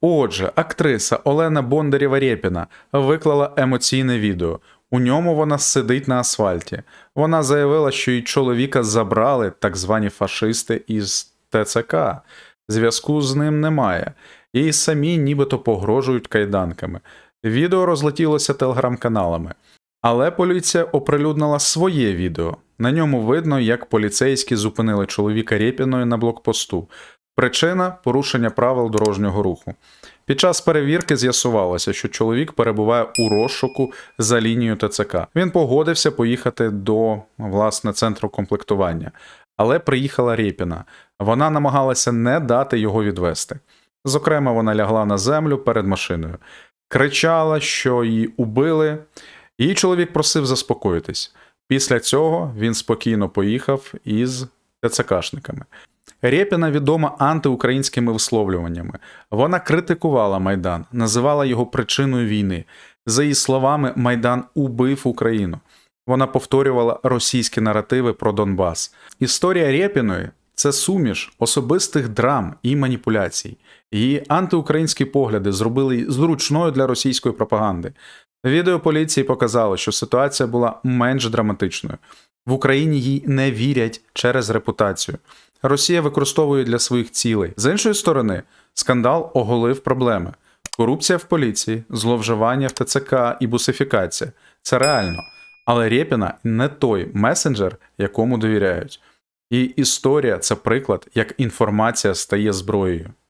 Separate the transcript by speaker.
Speaker 1: Отже, актриса Олена Бондарєва Рєпіна виклала емоційне відео. У ньому вона сидить на асфальті. Вона заявила, що її чоловіка забрали так звані фашисти із ТЦК. Зв'язку з ним немає. Їй самі нібито погрожують кайданками. Відео розлетілося телеграм-каналами. Але поліція оприлюднила своє відео. На ньому видно, як поліцейські зупинили чоловіка Рєпіної на блокпосту. Причина порушення правил дорожнього руху. Під час перевірки з'ясувалося, що чоловік перебуває у розшуку за лінією ТЦК. Він погодився поїхати до власне центру комплектування, але приїхала Рєпіна. Вона намагалася не дати його відвести. Зокрема, вона лягла на землю перед машиною, кричала, що її убили. Її чоловік просив заспокоїтись. Після цього він спокійно поїхав із ТЦКшниками. Рєпіна відома антиукраїнськими висловлюваннями. Вона критикувала Майдан, називала його причиною війни. За її словами, Майдан убив Україну. Вона повторювала російські наративи про Донбас. Історія Рєпіної це суміш особистих драм і маніпуляцій. Її антиукраїнські погляди зробили її зручною для російської пропаганди. Відео поліції показало, що ситуація була менш драматичною. В Україні їй не вірять через репутацію. Росія використовує для своїх цілей. З іншої сторони, скандал оголив проблеми: корупція в поліції, зловживання в ТЦК і бусифікація. Це реально. Але Рєпіна не той месенджер, якому довіряють. І історія це приклад, як інформація стає зброєю.